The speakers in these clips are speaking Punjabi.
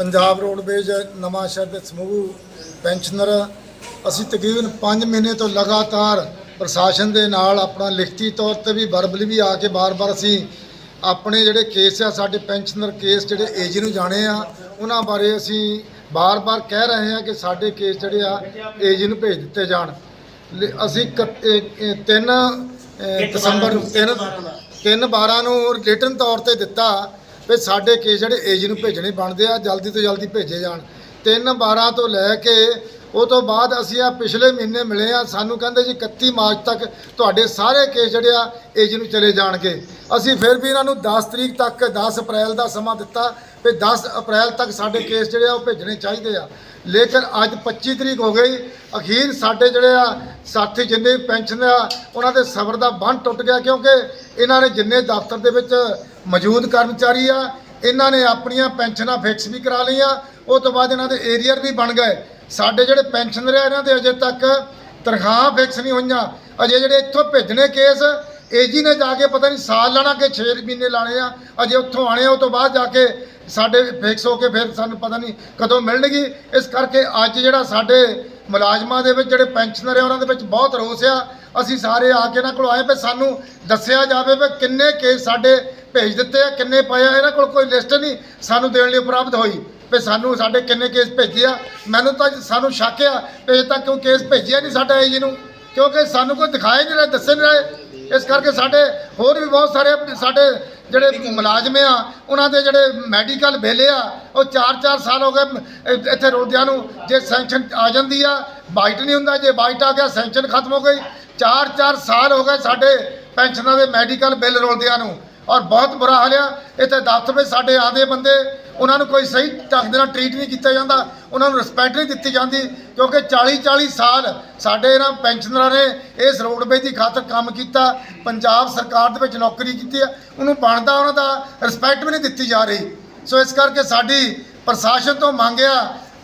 ਪੰਜਾਬ ਰੋਡਵੇਜ਼ ਨਵਾਂ ਸ਼ਹਿਰ ਦੇ ਸਮੂਹ ਪੈਨਸ਼ਨਰ ਅਸੀਂ ਤਕਰੀਬਨ 5 ਮਹੀਨੇ ਤੋਂ ਲਗਾਤਾਰ ਪ੍ਰਸ਼ਾਸਨ ਦੇ ਨਾਲ ਆਪਣਾ ਲਿਖਤੀ ਤੌਰ ਤੇ ਵੀ ਵਰਬਲੀ ਵੀ ਆ ਕੇ ਬਾਰ-ਬਾਰ ਅਸੀਂ ਆਪਣੇ ਜਿਹੜੇ ਕੇਸ ਆ ਸਾਡੇ ਪੈਨਸ਼ਨਰ ਕੇਸ ਜਿਹੜੇ ਏਜੀ ਨੂੰ ਜਾਣੇ ਆ ਉਹਨਾਂ ਬਾਰੇ ਅਸੀਂ ਬਾਰ-ਬਾਰ ਕਹਿ ਰਹੇ ਹਾਂ ਕਿ ਸਾਡੇ ਕੇਸ ਜਿਹੜੇ ਆ ਏਜੀ ਨੂੰ ਭੇਜ ਦਿੱਤੇ ਜਾਣ। ਅਸੀਂ 3 ਦਸੰਬਰ ਨੂੰ 3 ਤਿੰਨ 12 ਨੂੰ। ਰਿਟਨ ਤੌਰ ਤੇ ਦਿੱਤਾ। ਵੀ ਸਾਡੇ ਕੇਸ ਜਿਹੜੇ ਏਜ ਨੂੰ ਭੇਜਣੇ ਬਣਦੇ ਆ, ਜਲਦੀ ਤੋਂ ਜਲਦੀ ਭੇਜੇ ਜਾਣ। 3 12 ਤੋਂ ਲੈ ਕੇ ਉਹ ਤੋਂ ਬਾਅਦ ਅਸੀਂ ਆ ਪਿਛਲੇ ਮਹੀਨੇ ਮਿਲੇ ਆ, ਸਾਨੂੰ ਕਹਿੰਦੇ ਜੀ 31 ਮਾਰਚ ਤੱਕ ਤੁਹਾਡੇ ਸਾਰੇ ਕੇਸ ਜਿਹੜੇ ਆ ਏਜ ਨੂੰ ਚਲੇ ਜਾਣਗੇ। ਅਸੀਂ ਫਿਰ ਵੀ ਇਹਨਾਂ ਨੂੰ 10 ਤਰੀਕ ਤੱਕ 10 ਅਪ੍ਰੈਲ ਦਾ ਸਮਾਂ ਦਿੱਤਾ ਵੀ 10 ਅਪ੍ਰੈਲ ਤੱਕ ਸਾਡੇ ਕੇਸ ਜਿਹੜੇ ਆ ਉਹ ਭੇਜਣੇ ਚਾਹੀਦੇ ਆ। ਲੇਕਿਨ ਅੱਜ 25 ਤਰੀਕ ਹੋ ਗਈ, ਅਖੀਰ ਸਾਡੇ ਜਿਹੜੇ ਆ ਸਾਥੀ ਜਿੰਨੇ ਵੀ ਪੈਨਸ਼ਨ ਆ, ਉਹਨਾਂ ਦੇ ਸਬਰ ਦਾ ਬੰਨ ਟੁੱਟ ਗਿਆ ਕਿਉਂਕਿ ਇਹਨਾਂ ਨੇ ਜਿੰਨੇ ਦਫ਼ਤਰ ਦੇ ਵਿੱਚ ਮੌਜੂਦ ਕਰਮਚਾਰੀ ਆ, ਇਹਨਾਂ ਨੇ ਆਪਣੀਆਂ ਪੈਨਸ਼ਨਾਂ ਫਿਕਸ ਵੀ ਕਰਾ ਲਈਆਂ, ਉਹ ਤੋਂ ਬਾਅਦ ਇਹਨਾਂ ਦੇ ਏਰੀਅਰ ਵੀ ਬਣ ਗਏ। ਸਾਡੇ ਜਿਹੜੇ ਪੈਨਸ਼ਨਰ ਆ, ਇਹਨਾਂ ਦੇ ਅਜੇ ਤੱਕ ਤਨਖਾਹਾਂ ਫਿਕਸ ਨਹੀਂ ਹੋਈਆਂ। ਅਜੇ ਜਿਹੜੇ ਇੱਥੋਂ ਭੇਜਣੇ ਕੇਸ ਏਜੀ ਨੇ ਜਾ ਕੇ ਪਤਾ ਨਹੀਂ ਸਾਲ ਲਾਣਾ ਕਿ 6 ਮਹੀਨੇ ਲਾਣੇ ਆ, ਅਜੇ ਉੱਥੋਂ ਆਣੇ ਆ, ਉਹ ਤੋਂ ਬਾਅਦ ਜਾ ਕੇ ਸਾਡੇ ਫਿਕਸ ਹੋ ਕੇ ਫਿਰ ਸਾਨੂੰ ਪਤਾ ਨਹੀਂ ਕਦੋਂ ਮਿਲਣਗੀ। ਇਸ ਕਰਕੇ ਅੱਜ ਜਿਹੜਾ ਸਾਡੇ ਮੁਲਾਜ਼ਮਾਂ ਦੇ ਵਿੱਚ ਜਿਹੜੇ ਪੈਨਸ਼ਨਰ ਆ, ਉਹਨਾਂ ਦੇ ਵਿੱਚ ਬਹੁਤ ਰੋਸ ਆ। ਅਸੀਂ ਸਾਰੇ ਆ ਕੇ ਇਹਨਾਂ ਕੋਲ ਆਏ ਵੀ ਸਾਨੂੰ ਦੱਸਿਆ ਜਾਵੇ ਵੀ ਕਿੰਨੇ ਕੇਸ ਸਾਡੇ ਭੇਜ ਦਿੱਤੇ ਆ, ਕਿੰਨੇ ਪਏ ਆ ਇਹਨਾਂ ਕੋਲ ਕੋਈ ਲਿਸਟ ਨਹੀਂ। ਸਾਨੂੰ ਦੇਣ ਲਈ ਉਪਲਬਧ ਹੋਈ ਵੀ ਸਾਨੂੰ ਸਾਡੇ ਕਿੰਨੇ ਕੇਸ ਭੇਜੇ ਆ। ਮੈਨੂੰ ਤਾਂ ਸਾਨੂੰ ਸ਼ੱਕ ਆ ਵੀ ਅਜੇ ਤਾਂ ਕਿਉਂ ਕੇਸ ਭੇਜਿਆ ਨਹੀਂ ਸਾਡਾ ਏਜੀ ਨੂੰ, ਕਿਉਂਕਿ ਸਾਨੂੰ ਕੋਈ ਦਿਖਾਏ ਨਹੀਂ ਰਹੇ, ਦੱਸੇ ਨਹੀਂ ਰਹੇ। ਇਸ ਕਰਕੇ ਸਾਡੇ ਹੋਰ ਵੀ ਬਹੁਤ ਸਾਰੇ ਸਾਡੇ ਜਿਹੜੇ ਮੁਲਾਜ਼ਮ ਆ, ਉਹਨਾਂ ਦੇ ਜਿਹੜੇ ਮੈਡੀਕਲ ਬਿੱਲ ਆ, ਉਹ 4-4 ਸਾਲ ਹੋ ਗਏ ਇੱਥੇ ਰੋਲਦਿਆਂ ਨੂੰ, ਜੇ ਸੈਂਕਸ਼ਨ ਆ ਜਾਂਦੀ ਆ ਬਾਈਟ ਨਹੀਂ ਹੁੰਦਾ, ਜੇ ਬਾਈਟ ਆ ਗਿਆ ਸੈਂਕਸ਼ਨ ਖਤਮ ਹੋ ਗਈ। 4-4 ਸਾਲ ਹੋ ਗਏ ਸਾਡੇ ਪੈਨਸ਼ਨਾਂ ਦੇ ਮੈਡੀਕਲ ਬਿੱਲ ਰੋਲਦਿਆਂ ਨੂੰ। ਔਰ ਬਹੁਤ ਬੁਰਾ ਹਾਲ ਆ। ਇੱਥੇ ਦਫ਼ਤਰ ਵਿੱਚ ਸਾਡੇ ਆਦੇ ਬੰਦੇ, ਉਹਨਾਂ ਨੂੰ ਕੋਈ ਸਹੀ ਢੰਗ ਦੇ ਨਾਲ ਟਰੀਟ ਨਹੀਂ ਕੀਤਾ ਜਾਂਦਾ, ਉਹਨਾਂ ਨੂੰ ਰਿਸਪੈਕਟ ਨਹੀਂ ਦਿੱਤੀ ਜਾਂਦੀ, ਕਿਉਂਕਿ 40 40 ਸਾਲ ਸਾਡੇ ਇਹਨਾਂ ਪੈਨਸ਼ਨਰਾਂ ਨੇ ਇਸ ਰੋਡਵੇਜ਼ ਦੀ ਖਾਤਰ ਕੰਮ ਕੀਤਾ, ਪੰਜਾਬ ਸਰਕਾਰ ਦੇ ਵਿੱਚ ਨੌਕਰੀ ਕੀਤੀ ਆ, ਉਹਨੂੰ ਬਣਦਾ ਉਹਨਾਂ ਦਾ ਰਿਸਪੈਕਟ ਵੀ ਨਹੀਂ ਦਿੱਤੀ ਜਾ ਰਹੀ। ਸੋ ਇਸ ਕਰਕੇ ਸਾਡੀ ਪ੍ਰਸ਼ਾਸਨ ਤੋਂ ਮੰਗਿਆ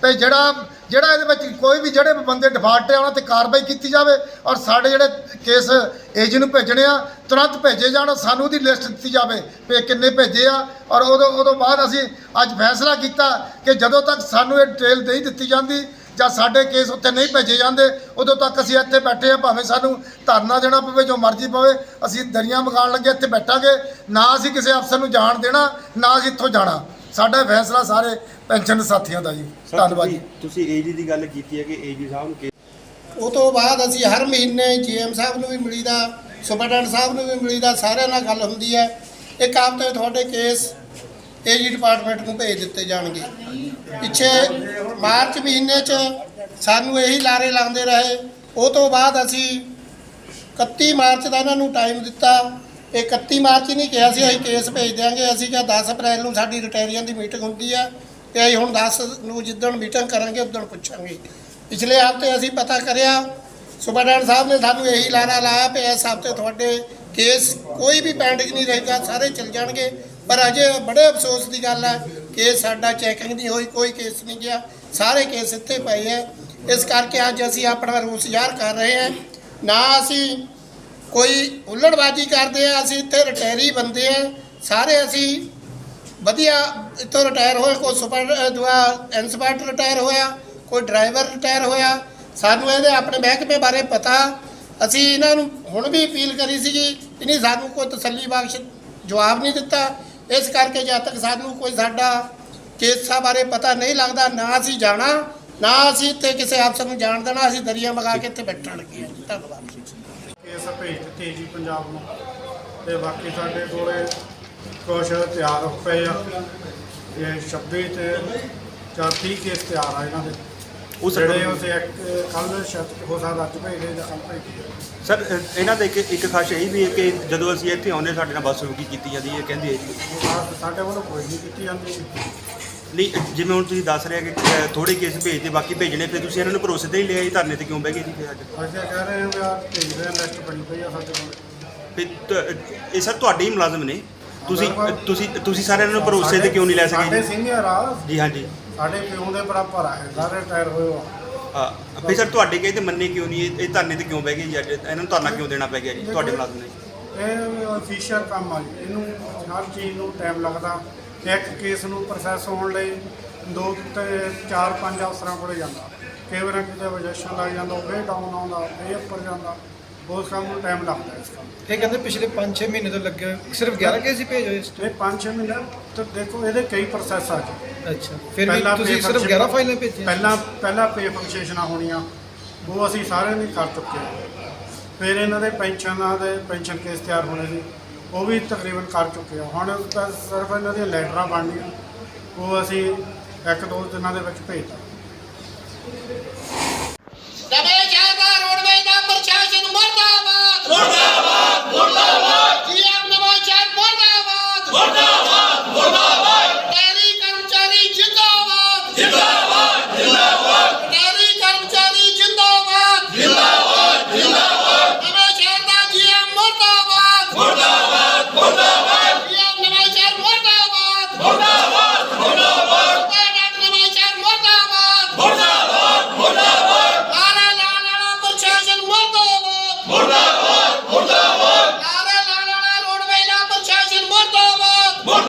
ਤੇ ਜਿਹੜਾ ਜਿਹੜਾ ਇਹਦੇ ਵਿੱਚ ਕੋਈ ਵੀ ਜਿਹੜੇ ਬੰਦੇ ਡਿਫਾਲਟ ਆ, ਉਹਨਾਂ ਤੇ ਕਾਰਵਾਈ ਕੀਤੀ ਜਾਵੇ ਔਰ ਸਾਡੇ ਜਿਹੜੇ ਕੇਸ ਏਜ ਨੂੰ ਭੇਜਣੇ ਆ, ਤੁਰੰਤ ਭੇਜੇ ਜਾਣ, ਸਾਨੂੰ ਉਹਦੀ ਲਿਸਟ ਦਿੱਤੀ ਜਾਵੇ ਵੀ ਕਿੰਨੇ ਭੇਜੇ ਆ। ਔਰ ਉਦੋਂ ਉਦੋਂ ਬਾਅਦ ਅਸੀਂ ਅੱਜ ਫੈਸਲਾ ਕੀਤਾ ਕਿ ਜਦੋਂ ਤੱਕ ਸਾਨੂੰ ਇਹ ਡਿਟੇਲ ਨਹੀਂ ਦਿੱਤੀ ਜਾਂਦੀ ਜਾਂ ਸਾਡੇ ਕੇਸ ਉੱਤੇ ਨਹੀਂ ਭੇਜੇ ਜਾਂਦੇ, ਉਦੋਂ ਤੱਕ ਅਸੀਂ ਇੱਥੇ ਬੈਠੇ ਆ, ਭਾਵੇਂ ਸਾਨੂੰ ਧਰਨਾ ਦੇਣਾ ਪਵੇ, ਜੋ ਮਰਜ਼ੀ ਪਵੇ, ਅਸੀਂ ਦਰੀਆਂ ਮਕਾਨ ਲੱਗੇ, ਇੱਥੇ ਬੈਠਾਂਗੇ, ਨਾ ਅਸੀਂ ਕਿਸੇ ਅਫਸਰ ਨੂੰ ਜਾਣ ਦੇਣਾ, ਨਾ ਅਸੀਂ ਇੱਥੋਂ ਜਾਣਾ। ਸਾਡਾ ਫੈਸਲਾ ਸਾਰੇ ਪੈਨਸ਼ਨ ਸਾਥੀਆਂ ਦਾ ਜੀ। ਸਰ, ਧੰਨਵਾਦ ਜੀ। ਤੁਸੀਂ- ਤੁਸੀਂ ਏਜੀ ਦੀ ਗੱਲ ਕੀਤੀ ਹੈ ਕਿ ਏਜੀ ਸਾਹਿਬ ਨੂੰ ਕਿ ਉਹ ਤੋਂ ਬਾਅਦ ਅਸੀਂ ਹਰ ਮਹੀਨੇ ਜੀਐਮ ਸਾਹਿਬ ਨੂੰ ਵੀ ਮਿਲੀਦਾ ਸੁਪਰਡੈਂਟ ਸਾਹਿਬ ਨੂੰ ਵੀ ਮਿਲੀਦਾ ਸਾਰਿਆਂ ਨਾਲ ਗੱਲ ਹੁੰਦੀ ਹੈ। ਇੱਕ ਹਫ਼ਤੇ ਤੁਹਾਡੇ ਕੇਸ ਏਜੀ ਡਿਪਾਰਟਮੈਂਟ ਨੂੰ ਭੇਜ ਦਿੱਤੇ ਜਾਣਗੇ। ਪਿੱਛੇ ਮਾਰਚ ਮਹੀਨੇ 'ਚ ਸਾਨੂੰ ਇਹੀ ਲਾਰੇ ਲਾਉਂਦੇ ਰਹੇ। ਉਹ ਤੋਂ ਬਾਅਦ ਅਸੀਂ 31 ਮਾਰਚ ਦਾ ਇਹਨਾਂ ਨੂੰ ਟਾਈਮ ਦਿੱਤਾ। 31 ਮਾਰਚ ਨਹੀਂ ਕਿਹਾ ਸੀ, ਅਸੀਂ ਕੇਸ ਭੇਜ ਦਿਆਂਗੇ। ਅਸੀਂ ਕਿਹਾ 10 ਅਪ੍ਰੈਲ ਨੂੰ ਸਾਡੀ ਰਿਟਾਇਰੀਆਂ ਦੀ ਮੀਟਿੰਗ ਹੁੰਦੀ ਆ ਤੇ ਅਸੀਂ ਹੁਣ 10 ਨੂੰ ਜਿੱਦਣ ਮੀਟਿੰਗ ਕਰਾਂਗੇ ਉਦੋਂ ਪੁੱਛਾਂਗੇ। ਪਿਛਲੇ ਹਫ਼ਤੇ ਅਸੀਂ ਪਤਾ ਕਰਿਆ ਸੁਪਰਡੈਂਟ ਸਾਹਿਬ ਨੇ ਸਾਨੂੰ ਇਹੀ ਲਾਰਾ ਲਾਇਆ ਕਿ ਇਸ ਹਫ਼ਤੇ ਤੁਹਾਡੇ ਕੇਸ ਕੋਈ ਵੀ ਪੈਂਡਿੰਗ ਨਹੀਂ ਰਹੇਗਾ, ਸਾਰੇ ਚੱਲ ਜਾਣਗੇ। ਪਰ ਅਜੇ ਬੜੇ ਅਫਸੋਸ ਦੀ ਗੱਲ ਹੈ ਕਿ ਸਾਡਾ ਚੈਕਿੰਗ ਨਹੀਂ ਹੋਈ, ਕੋਈ ਕੇਸ ਨਹੀਂ ਗਿਆ। ਸਾਰੇ ਕੇਸ ਇੱਥੇ ਪਏ ਹੈ ਇਸ ਕਰਕੇ ਅੱਜ ਅਸੀਂ ਆਪਣਾ ਰੋਸ ਜ਼ਾਹਰ ਕਰ ਰਹੇ ਹਾਂ ਨਾ ਅਸੀਂ ਕੋਈ ਹੁੱਲੜਬਾਜੀ ਕਰਦੇ ਆ, ਅਸੀਂ ਇੱਥੇ ਰਿਟਾਇਰੀ ਬੰਦੇ ਆ, ਸਾਰੇ ਅਸੀਂ ਵਧੀਆ ਇੱਥੋਂ ਰਿਟਾਇਰ ਹੋਏ, ਕੋਈ ਸੁਪਰ ਦੁਆ ਇੰਸਪੈਕਟਰ ਰਿਟਾਇਰ ਹੋਇਆ, ਕੋਈ ਡਰਾਈਵਰ ਰਿਟਾਇਰ ਹੋਇਆ, ਸਾਨੂੰ ਇਹਦੇ ਆਪਣੇ ਮਹਿਕਮੇ ਬਾਰੇ ਪਤਾ। ਅਸੀਂ ਇਹਨਾਂ ਨੂੰ ਹੁਣ ਵੀ ਅਪੀਲ ਕਰੀ ਸੀਗੀ ਇਹਨੇ ਸਾਨੂੰ ਕੋਈ ਤਸੱਲੀ ਬਖਸ਼ ਜਵਾਬ ਨਹੀਂ ਦਿੱਤਾ। ਇਸ ਕਰਕੇ ਜਦ ਤੱਕ ਸਾਨੂੰ ਕੋਈ ਸਾਡਾ ਕੇਸਾਂ ਬਾਰੇ ਪਤਾ ਨਹੀਂ ਲੱਗਦਾ, ਨਾ ਅਸੀਂ ਜਾਣਾ, ਨਾ ਅਸੀਂ ਇੱਥੇ ਕਿਸੇ ਅਫਸਰ ਨੂੰ ਜਾਣ ਦੇਣਾ, ਅਸੀਂ ਦਰੀਆਂ ਮਗਾ ਕੇ ਇੱਥੇ ਬੈਠਣ ਲੱਗੇ ਧੰਨਵਾਦ। ਕੇਸ ਭੇਜ ਦਿੱਤੇ ਜੀ ਪੰਜਾਬ ਨੂੰ। ਤੇ ਬਾਕੀ ਸਾਡੇ ਕੋਲੇ ਕੁਛ ਤਿਆਰ ਪਏ ਆ। ਇਹ 26 ਤੇ 30 ਕੇਸ ਤਿਆਰ ਆ ਇਹਨਾਂ ਦੇ। ਉਸ ਜਿਹੜੇ ਉਸੇ ਕੱਲ ਸ਼ਾਇਦ ਹੋ ਸਕਦਾ ਅੱਜ ਭੇਜਦੇ ਜਾਂ ਕੱਲ ਭੇਜਦੇ ਸਰ ਇਹਨਾਂ ਦਾ ਇੱਕ ਇੱਕ ਖਾਸ ਇਹ ਵੀ ਹੈ ਕਿ ਜਦੋਂ ਅਸੀਂ ਇੱਥੇ ਆਉਂਦੇ ਸਾਡੇ ਨਾਲ ਬੱਸ ਰੁਕੀ ਕੀਤੀ ਜਾਂਦੀ ਹੈ ਕਹਿੰਦੇ ਹੈ ਜੀ। ਬਾਅਦ ਸਾਡੇ ਵੱਲੋਂ ਕੋਈ ਨਹੀਂ ਕੀਤੀ ਜਾਂਦੀ। ਨਹੀਂ ਜਿਵੇਂ ਹੁਣ ਤੁਸੀਂ ਦੱਸ ਰਹੇ ਕਿ ਥੋੜੇ ਕੇਸ ਭੇਜਦੇ ਬਾਕੀ ਭੇਜਣੇ ਫਿਰ ਤੁਸੀਂ ਇਹਨਾਂ ਨੂੰ ਭਰੋਸੇ ਤੇ ਹੀ ਲਿਆ ਜੀ ਧਰਨੇ ਤੇ ਕਿਉਂ ਬਹਿ ਗਏ ਜੀ ਫਿਰ ਅੱਜ? ਅਸੀਂ ਕਹਿ ਰਹੇ ਹਾਂ ਵੀ ਆ ਭੇਜ ਰਹੇ ਲਿਸਟ ਬਣੀ ਪਈ ਆ ਸਾਡੇ ਕੋਲ। ਫਿਰ ਤ- ਇਹ ਸਰ ਤੁਹਾਡੇ ਹੀ ਮੁਲਾਜ਼ਮ ਨੇ। ਤੁਸੀਂ ਤੁਸੀਂ ਤੁਸੀਂ ਸਾਰੇ ਇਹਨਾਂ ਨੂੰ ਭਰੋਸੇ ਤੇ ਕਿਉਂ ਨਹੀਂ ਲੈ ਸਾਡੇ ਸਕੇ ਜੀ? ਸੀਨੀਅਰ ਆ। ਜੀ ਹਾਂਜੀ ਸਾਡੇ ਪਿਓ ਦੇ ਬਰਾਬਰ ਆ ਇਹ, ਸਾਰੇ ਰਿਟਾਇਰ ਹੋਏ ਆ। ਅ, ਫਿਰ ਸਰ ਤੁਹਾਡੇ ਕਹੇ ਤੇ ਮੰਨੇ ਕਿਉਂ ਨਹੀਂ ਇਹ- ਇਹ ਧਰਨੇ ਤੇ ਕਿਉਂ ਬਹਿ ਗਏ ਜੀ ਅੱਜ? ਇਹਨਾਂ ਨੂੰ ਧਰਨਾ ਕਿਉਂ ਦੇਣਾ ਪੈ ਗਿਆ ਜੀ ਤੁਹਾਡੇ ਮੁਲਾਜ਼ਮ ਨੇ? ਇਹ ਅਫੀਸ਼ੀਅਲ ਕੰਮ ਆ ਜੀ। ਇਹਨੂੰ ਹਰ ਚੀਜ਼ ਨੂੰ ਟਾਈਮ ਲੱਗਦਾ। ਇੱਕ ਕੇਸ ਨੂੰ ਪ੍ਰੋਸੈਸ ਹੋਣ ਲਈ ਦੋ ਤੇ ਚਾਰ ਪੰਜ ਅਫਸਰਾਂ ਕੋਲੇ ਜਾਂਦਾ। ਕਈ ਵਾਰ ਕਿਤੇ ਵਜੈਸ਼ਨ ਲੱਗ ਜਾਂਦਾ ਉਹ ਡਾਊਨ ਆਉਂਦਾ ਫੇਰ ਉੱਪਰ ਜਾਂਦਾ। ਬਹੁਤ ਕੰਮ ਨੂੰ ਟਾਈਮ ਲੱਗਦਾ ਇਸ ਕੰਮ ਇਹ ਕਹਿੰਦੇ ਪਿਛਲੇ 5-6 ਮਹੀਨੇ ਤੋਂ ਲੱਗੇ ਹੋਏ। ਸਿਰਫ 11 ਕੇਸ ਹੀ ਭੇਜ ਹੋਏ ਇਸ ਇਹ 5-6 ਮਹੀਨੇ ਤੇ ਦੇਖੋ ਇਹਦੇ ਕਈ ਪ੍ਰੋਸੈਸ ਆ ਜੀ ਅੱਛਾ ਫਿਰ ਵੀ ਤੁਸੀਂ ਸਿਰਫ function- 11 ਫਾਈਲਾਂ ਭੇਜੀਆਂ? ਪਹਿਲਾਂ ਪਹਿਲਾਂ ਪੇ ਫੰਕਸ਼ਨਾਂ ਹੋਣੀਆਂ ਉਹ ਅਸੀਂ ਸਾਰਿਆਂ ਨੇ ਕਰ ਚੁੱਕੇ ਹਾਂ। ਫਿਰ ਇਹਨਾਂ ਦੇ ਪੈਨਸ਼ਨਾਂ ਦੇ ਪੈਨਸ਼ਨ ਕੇਸ ਤਿਆਰ ਹੋਣੇ ਸੀ। ਉਹ ਵੀ ਤਕਰੀਬਨ ਕਰ ਚੁੱਕੇ ਆ। ਹੁਣ ਤਾਂ ਸਿਰਫ ਇਹਨਾਂ ਦੀਆਂ ਲੈਟਰਾਂ ਬਣਨੀਆਂ। ਉਹ ਅਸੀਂ ਇੱਕ ਦੋ ਦਿਨਾਂ ਦੇ ਵਿੱਚ ਭੇਜਤਾ